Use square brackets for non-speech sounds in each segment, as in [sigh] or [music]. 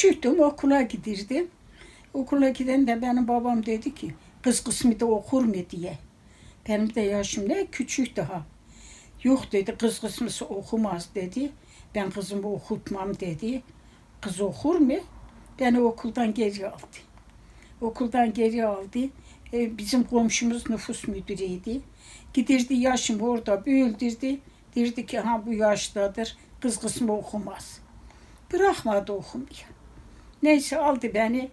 Küçüktüm okula gidirdim. Okula giden de benim babam dedi ki kız kısmı da okur mu diye. Benim de yaşım ne küçük daha. Yok dedi kız kısmısı okumaz dedi. Ben kızımı okutmam dedi. Kız okur mu? Beni okuldan geri aldı. Okuldan geri aldı. E, bizim komşumuz nüfus müdürüydü. Gidirdi yaşım orada büyüldürdü. Dirdi ki ha bu yaştadır. Kız kısmı okumaz. Bırakmadı okumaya. Neyse aldı beni.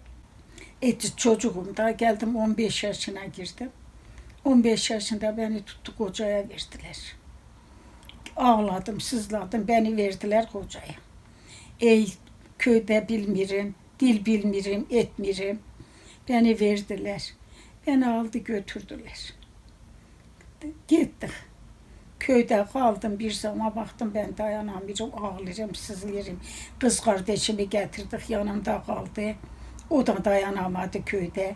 Etti çocuğum da geldim 15 yaşına girdim. 15 yaşında beni tuttu kocaya verdiler. Ağladım, sızladım, beni verdiler kocaya. Ey köyde bilmirim, dil bilmirim, etmirim. Beni verdiler. Beni aldı götürdüler. Gittik. Köyde kaldım bir zaman baktım ben dayanamıyorum, ağlayacağım, sızlıyorum. Kız kardeşimi getirdik yanımda kaldı. O da dayanamadı köyde.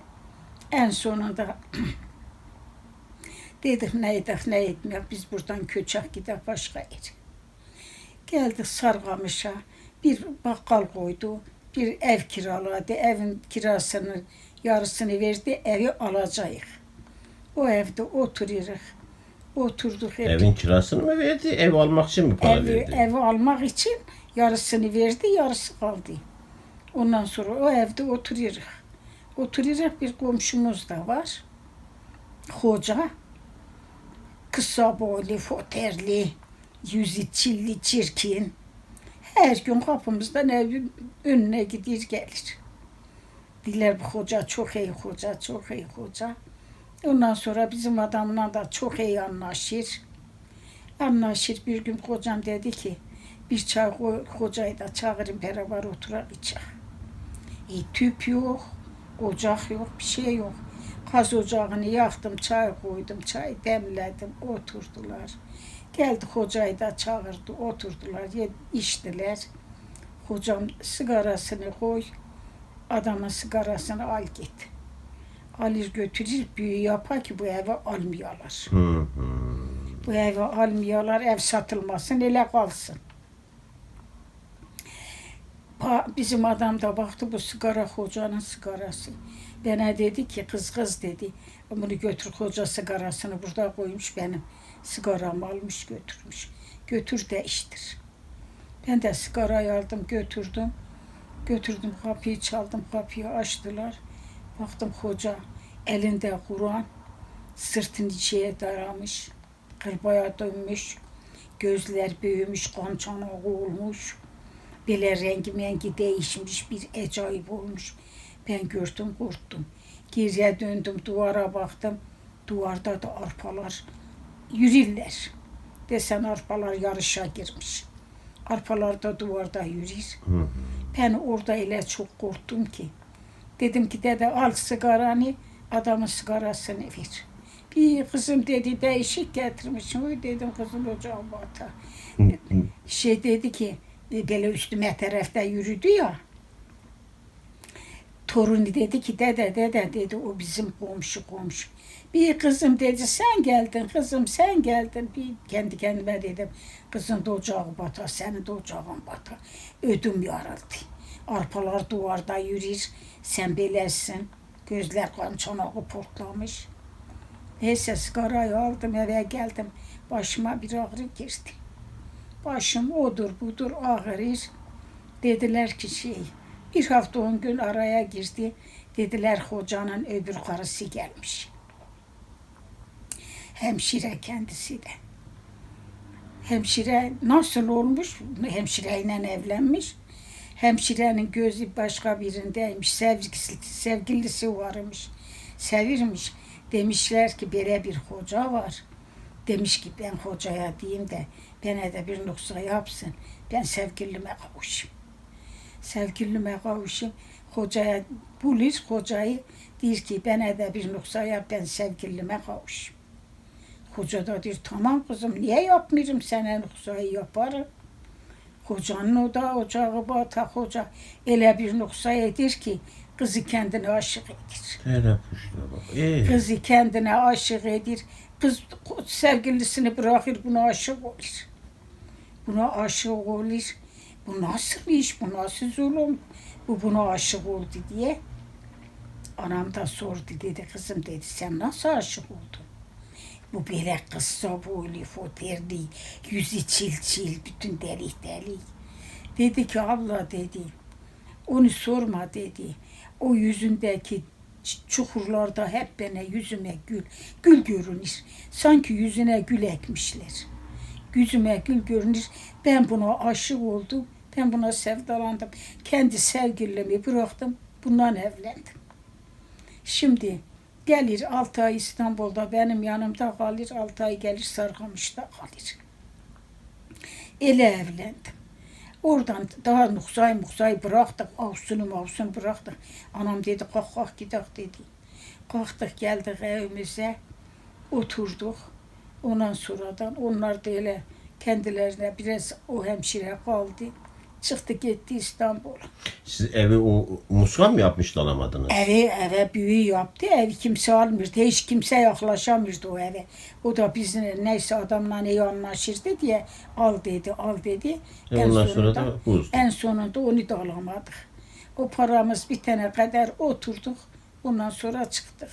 En sonunda [clears throat] dedik ne edik ne etmeyek biz buradan köçek gidip başka yere. Geldik Sargamış'a bir bakkal koydu. Bir ev kiraladı. Evin kirasını yarısını verdi. Evi alacağız. O evde oturuyoruz. Oturduk hep. Evin kirasını mı verdi? Ev almak için mi para Evi, verdi? evi almak için yarısını verdi, yarısı kaldı. Ondan sonra o evde oturuyoruz. Oturuyoruz bir komşumuz da var. Hoca. Kısa boylu, foterli, yüzü çilli, çirkin. Her gün kapımızdan evin önüne gider gelir. Diler bu hoca çok iyi hoca, çok iyi hoca. Ondan sonra bizim adamla da çok iyi anlaşır. Anlaşır bir gün kocam dedi ki bir çay koy, hocayı da çağırın beraber oturak içelim. E, tüp yok, ocak yok, bir şey yok. Gaz ocağını yaktım, çay koydum, çay demledim, oturdular. Geldi hocayı da çağırdı, oturdular, ye- içtiler. Hocam sigarasını koy, adamın sigarasını al git. Alır götürür, büyü yapar ki bu eve almıyorlar. Hı hı. Bu evi almıyorlar, ev satılmasın, ele kalsın. Pa- Bizim adam da baktı bu sigara hocanın sigarası. Bana dedi ki kız kız dedi. Bunu götür hoca sigarasını burada koymuş benim. Sigaramı almış götürmüş. Götür değiştir. Ben de sigarayı aldım götürdüm. Götürdüm kapıyı çaldım kapıyı açtılar. Baktım hoca elinde Kur'an sırtını içeye daramış. Kırbaya dönmüş. Gözler büyümüş, kançana olmuş. Böyle rengi mengi değişmiş, bir acayip olmuş. Ben gördüm, korktum. Geriye döndüm, duvara baktım. Duvarda da arpalar yürürler. Desen arpalar yarışa girmiş. Arpalar da duvarda yürür. Hı hı. Ben orada öyle çok korktum ki. Dedim ki dede al sigaranı, adamın sigarasını ver. Bir kızım dedi değişik getirmişim. Oy dedim kızım ocağım bata. [laughs] Şey dedi ki e, böyle üstüme tarafta yürüdü ya. Torunu dedi ki dede dede dedi o bizim komşu komşu. Bir kızım dedi sen geldin kızım sen geldin. Bir kendi kendime dedim kızın da ocağı bata senin de ocağın bata. Ödüm yarıldı. Arpalar duvarda yürür sen bilersin. Gözler kan çanağı portlamış. Neyse sigarayı aldım eve geldim. Başıma bir ağrı girdi. Başım odur budur ağrır. Dediler ki şey bir hafta on gün araya girdi. Dediler hocanın öbür karısı gelmiş. Hemşire kendisi de. Hemşire nasıl olmuş? Hemşireyle evlenmiş. Hemşirenin gözü başka birindeymiş. Sevgilisi, sevgilisi varmış. Sevirmiş. Demişler ki böyle bir hoca var. Demiş ki ben hocaya diyeyim de bana da bir noksa yapsın. Ben sevgilime kavuşayım. Sevgilime kavuşayım. Hocaya bulur hocayı. Diyor ki bana da bir noksa yap ben sevgilime kavuşayım. Hoca da diyor tamam kızım niye yapmıyorum sana nuksayı yaparım. Hocanın o da ocağı bata hoca öyle bir noksa edir ki kızı kendine aşık edir. Hele kuşla bak. Ee, Kızı kendine aşık edir. Kız sevgilisini bırakır buna aşık olur. Buna aşık olur. Bu nasıl iş, bu nasıl zulüm? Bu buna aşık oldu diye. Anam da sordu dedi kızım dedi sen nasıl aşık oldun? Bu böyle kısa boylu foterli, yüzü çil çil, bütün delik delik. Dedi ki abla dedi, onu sorma dedi. O yüzündeki çukurlarda hep bana yüzüme gül, gül görünür. Sanki yüzüne gül ekmişler. Yüzüme gül görünür. Ben buna aşık oldum. Ben buna sevdalandım. Kendi sevgilimi bıraktım. Bundan evlendim. Şimdi gelir 6 ay İstanbul'da benim yanımda kalır. 6 ay gelir Sarıkamış'ta kalır. Ele evlendim. Oradan daha Nuksay Muksay bıraktık. Avsunu mavsunu bıraktık. Anam dedi kalk kalk gidelim dedi. Kalktık geldik evimize. Oturduk. Ondan sonradan onlar da öyle kendilerine biraz o hemşire kaldı. Çıktı gitti İstanbul'a. Siz evi o muskan mı yapmıştı alamadınız? Evi eve büyü yaptı. Evi kimse almırdı. Hiç kimse yaklaşamırdı o eve. O da biz neyse adamla iyi anlaşırdı diye al dedi, al dedi. E ondan sonra da bozdu. En sonunda onu da alamadık. O paramız bitene kadar oturduk. Ondan sonra çıktık.